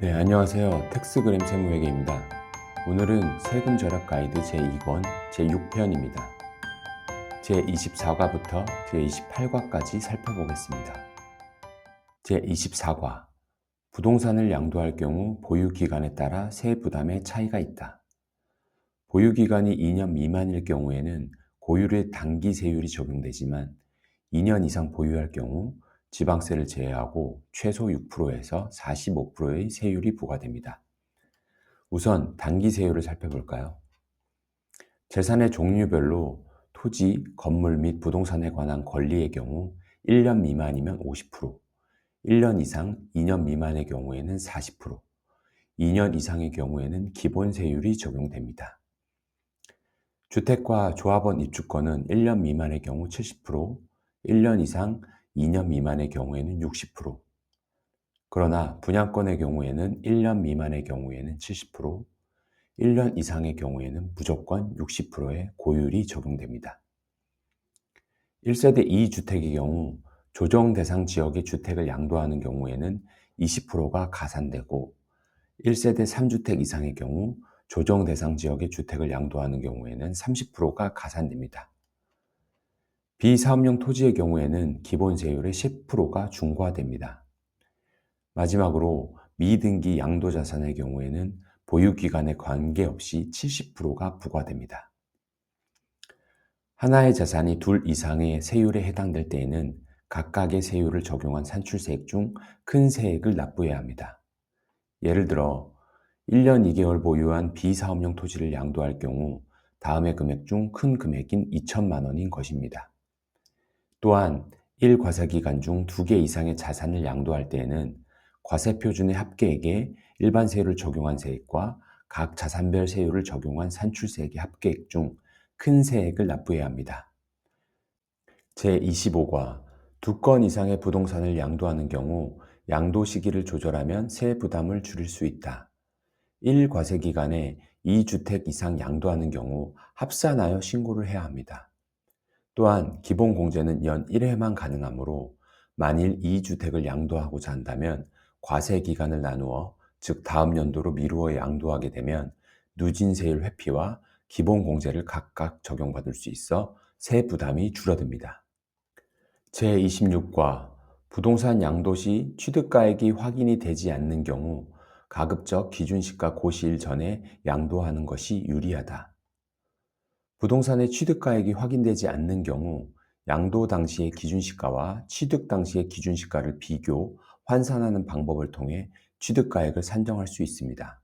네, 안녕하세요. 텍스그램 세무회계입니다. 오늘은 세금 절약 가이드 제2권 제6편입니다. 제24과부터 제28과까지 살펴보겠습니다. 제24과 부동산을 양도할 경우 보유 기간에 따라 세액 부담에 차이가 있다. 보유 기간이 2년 미만일 경우에는 고율의 단기 세율이 적용되지만 2년 이상 보유할 경우 지방세를 제외하고 최소 6%에서 45%의 세율이 부과됩니다. 우선 단기 세율을 살펴볼까요? 재산의 종류별로 토지, 건물 및 부동산에 관한 권리의 경우 1년 미만이면 50%, 1년 이상 2년 미만의 경우에는 40%, 2년 이상의 경우에는 기본 세율이 적용됩니다. 주택과 조합원 입주권은 1년 미만의 경우 70%, 1년 이상 2년 미만의 경우에는 60%, 그러나 분양권의 경우에는 1년 미만의 경우에는 70%, 1년 이상의 경우에는 무조건 60%의 고율이 적용됩니다. 1세대 2주택의 경우 조정 대상 지역의 주택을 양도하는 경우에는 20%가 가산되고 1세대 3주택 이상의 경우 조정 대상 지역의 주택을 양도하는 경우에는 30%가 가산됩니다. 비사업용 토지의 경우에는 기본 세율의 10%가 중과됩니다. 마지막으로 미등기 양도 자산의 경우에는 보유 기간에 관계없이 70%가 부과됩니다. 하나의 자산이 둘 이상의 세율에 해당될 때에는 각각의 세율을 적용한 산출세액 중 큰 세액을 납부해야 합니다. 예를 들어 1년 2개월 보유한 비사업용 토지를 양도할 경우 다음의 금액 중 큰 금액인 2천만 원인 것입니다. 또한 1과세 기간 중 2개 이상의 자산을 양도할 때에는 과세 표준의 합계액에 일반 세율을 적용한 세액과 각 자산별 세율을 적용한 산출세액의 합계액 중 큰 세액을 납부해야 합니다. 제25과 두 건 이상의 부동산을 양도하는 경우 양도 시기를 조절하면 세 부담을 줄일 수 있다. 1과세 기간에 2주택 이상 양도하는 경우 합산하여 신고를 해야 합니다. 또한 기본 공제는 연 1회만 가능하므로 만일 2주택을 양도하고자 한다면 과세 기간을 나누어 즉 다음 연도로 미루어 양도하게 되면 누진세율 회피와 기본 공제를 각각 적용받을 수 있어 세 부담이 줄어듭니다. 제26과 부동산 양도 시 취득가액이 확인이 되지 않는 경우 가급적 기준시가 고시일 전에 양도하는 것이 유리하다. 부동산의 취득가액이 확인되지 않는 경우 양도 당시의 기준시가와 취득 당시의 기준시가를 비교, 환산하는 방법을 통해 취득가액을 산정할 수 있습니다.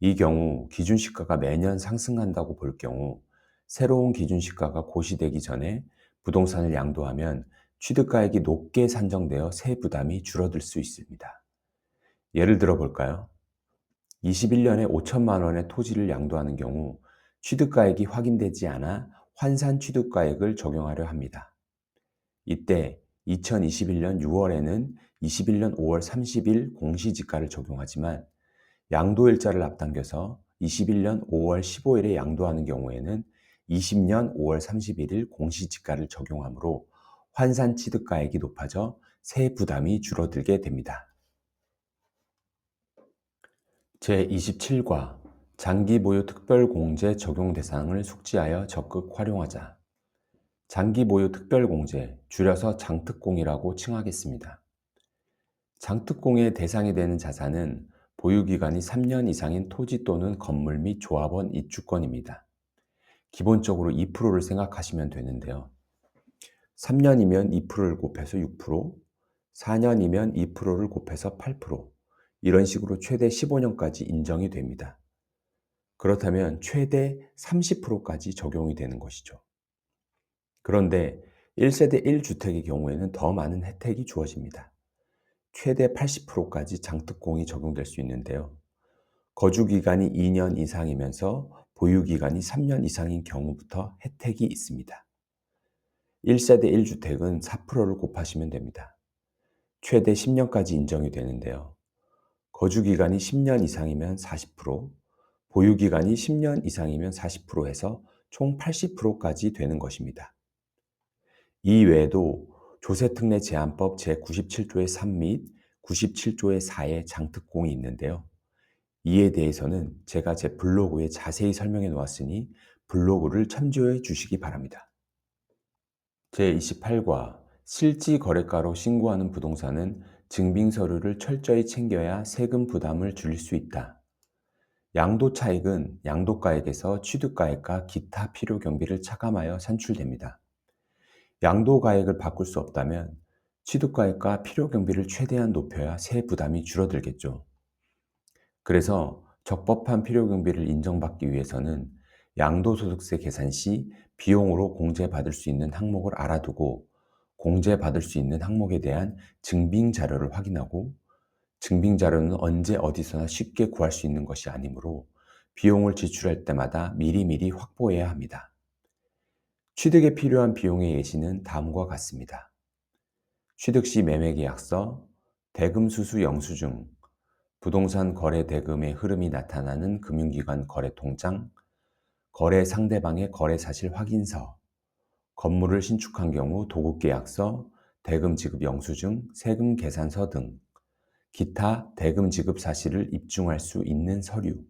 이 경우 기준시가가 매년 상승한다고 볼 경우 새로운 기준시가가 고시되기 전에 부동산을 양도하면 취득가액이 높게 산정되어 세 부담이 줄어들 수 있습니다. 예를 들어 볼까요? 21년에 5천만 원의 토지를 양도하는 경우 취득가액이 확인되지 않아 환산 취득가액을 적용하려 합니다. 이때 2021년 6월에는 21년 5월 30일 공시지가를 적용하지만 양도일자를 앞당겨서 21년 5월 15일에 양도하는 경우에는 20년 5월 31일 공시지가를 적용하므로 환산 취득가액이 높아져 세 부담이 줄어들게 됩니다. 제27과 장기 보유 특별 공제 적용 대상을 숙지하여 적극 활용하자. 장기 보유 특별 공제, 줄여서 장특공이라고 칭하겠습니다. 장특공의 대상이 되는 자산은 보유기간이 3년 이상인 토지 또는 건물 및 조합원 입주권입니다. 기본적으로 2%를 생각하시면 되는데요. 3년이면 2%를 곱해서 6%, 4년이면 2%를 곱해서 8%, 이런 식으로 최대 15년까지 인정이 됩니다. 그렇다면 최대 30%까지 적용이 되는 것이죠. 그런데 1세대 1주택의 경우에는 더 많은 혜택이 주어집니다. 최대 80%까지 장특공이 적용될 수 있는데요. 거주기간이 2년 이상이면서 보유기간이 3년 이상인 경우부터 혜택이 있습니다. 1세대 1주택은 4%를 곱하시면 됩니다. 최대 10년까지 인정이 되는데요. 거주기간이 10년 이상이면 40%, 보유기간이 10년 이상이면 40% 해서 총 80%까지 되는 것입니다. 이 외에도 조세특례 제한법 제97조의 3 및 97조의 4의 장특공이 있는데요. 이에 대해서는 제가 제 블로그에 자세히 설명해 놓았으니 블로그를 참조해 주시기 바랍니다. 제28과 실지 거래가로 신고하는 부동산은 증빙 서류를 철저히 챙겨야 세금 부담을 줄일 수 있다. 양도 차익은 양도가액에서 취득가액과 기타 필요 경비를 차감하여 산출됩니다. 양도가액을 바꿀 수 없다면 취득가액과 필요 경비를 최대한 높여야 세 부담이 줄어들겠죠. 그래서 적법한 필요 경비를 인정받기 위해서는 양도소득세 계산 시 비용으로 공제받을 수 있는 항목을 알아두고 공제받을 수 있는 항목에 대한 증빙 자료를 확인하고 증빙 자료는 언제 어디서나 쉽게 구할 수 있는 것이 아니므로 비용을 지출할 때마다 미리미리 확보해야 합니다. 취득에 필요한 비용의 예시는 다음과 같습니다. 취득 시 매매 계약서, 대금 수수 영수증, 부동산 거래 대금의 흐름이 나타나는 금융기관 거래 통장, 거래 상대방의 거래 사실 확인서, 건물을 신축한 경우 도급 계약서, 대금 지급 영수증, 세금 계산서 등 기타 대금 지급 사실을 입증할 수 있는 서류.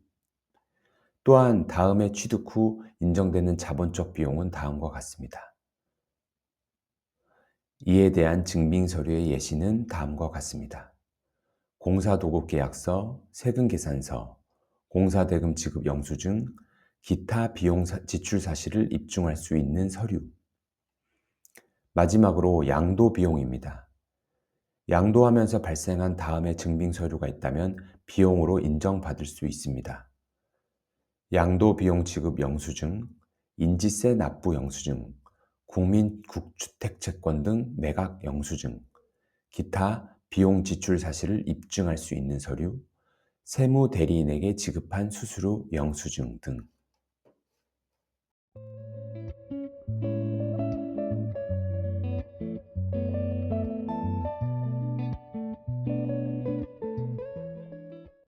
또한 다음에 취득 후 인정되는 자본적 비용은 다음과 같습니다. 이에 대한 증빙 서류의 예시는 다음과 같습니다. 공사도급 계약서, 세금 계산서, 공사대금 지급 영수증, 기타 비용 지출 사실을 입증할 수 있는 서류. 마지막으로 양도 비용입니다. 양도하면서 발생한 다음에 증빙 서류가 있다면 비용으로 인정받을 수 있습니다. 양도 비용 지급 영수증, 인지세 납부 영수증, 국민국주택 채권 등 매각 영수증, 기타 비용 지출 사실을 입증할 수 있는 서류, 세무 대리인에게 지급한 수수료 영수증 등